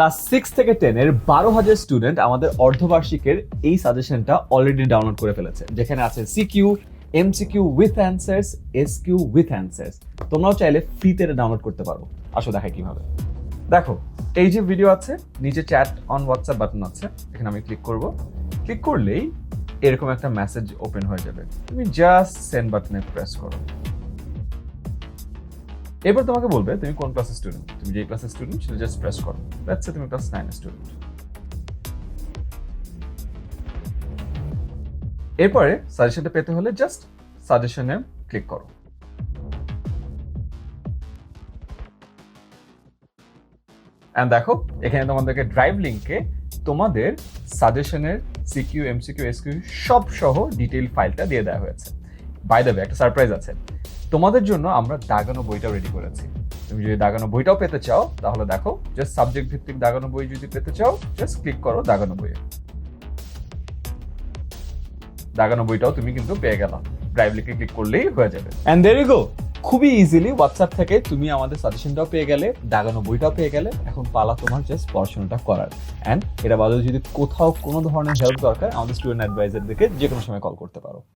Class six থেকে টেনের বারো হাজার স্টুডেন্ট আমাদের অর্ধবার্ষিকের এই সাজেশনটা অলরেডি ডাউনলোড করে ফেলেছে। যেখানে আছে CQ MCQ with answers SQ with answers তোমরাও চাইলে ফ্রিতে ডাউনলোড করতে পারো। আসো দেখাই কীভাবে। দেখো, এই যে ভিডিও আছে, নিচে চ্যাট অন হোয়াটসঅ্যাপ বাটন আছে, এখানে আমি ক্লিক করব। ক্লিক করলেই এরকম একটা মেসেজ ওপেন হয়ে যাবে। তুমি জাস্ট সেন্ড বাটনে প্রেস করো। এবার তোমাকে বলবে, তুমি কোন ক্লাসের স্টুডেন্ট তুমি যে ক্লাসের স্টুডেন্ট সেটা জাস্ট প্রেস করো। দ্যাটস তুমি ক্লাস নাইনের স্টুডেন্ট এরপরে সাজেশনটা পেতে হলে জাস্ট সাজেশনে ক্লিক করো। অ্যান্ড দেখো, এখানে তোমাদেরকে ড্রাইভ লিঙ্কে তোমাদের সাজেশনের সিকিউ এমসিকিউ এসকিউ সব সহ ডিটেইল ফাইলটা দিয়ে দেওয়া হয়েছে। বাই দ্য একটা সারপ্রাইজ আছে। তোমাদের জন্য আমরা দাগানো বইটাও রেডি করেছি। তুমি যদি দাগানো বইটাও পেতে চাও, তাহলে দেখো জাস্ট সাবজেক্ট ভিত্তিক দাগানো বই যদি পেতে চাও জাস্ট ক্লিক করো দাগানো বইয়ে। দাগানো বইটাও তুমি কিন্তু পেয়ে গেলাম ড্রাইভ লিঙ্কে ক্লিক করলেই হয়ে যাবে। এন্ড অ্যান্ড দের গো খুবই ইজিলি হোয়াটসঅ্যাপ থেকে তুমি আমাদের সাজেশনটাও পেয়ে গেলে, দাগানো বইটাও পেয়ে গেলে, এখন পালা তোমার জাস্ট পড়াশোনাটা করার। অ্যান্ড এটা বাদে যদি কোথাও কোনো ধরনের হেল্প দরকার, আমাদের স্টুডেন্ট অ্যাডভাইজারদেরকে যে কোনো সময় কল করতে পারো।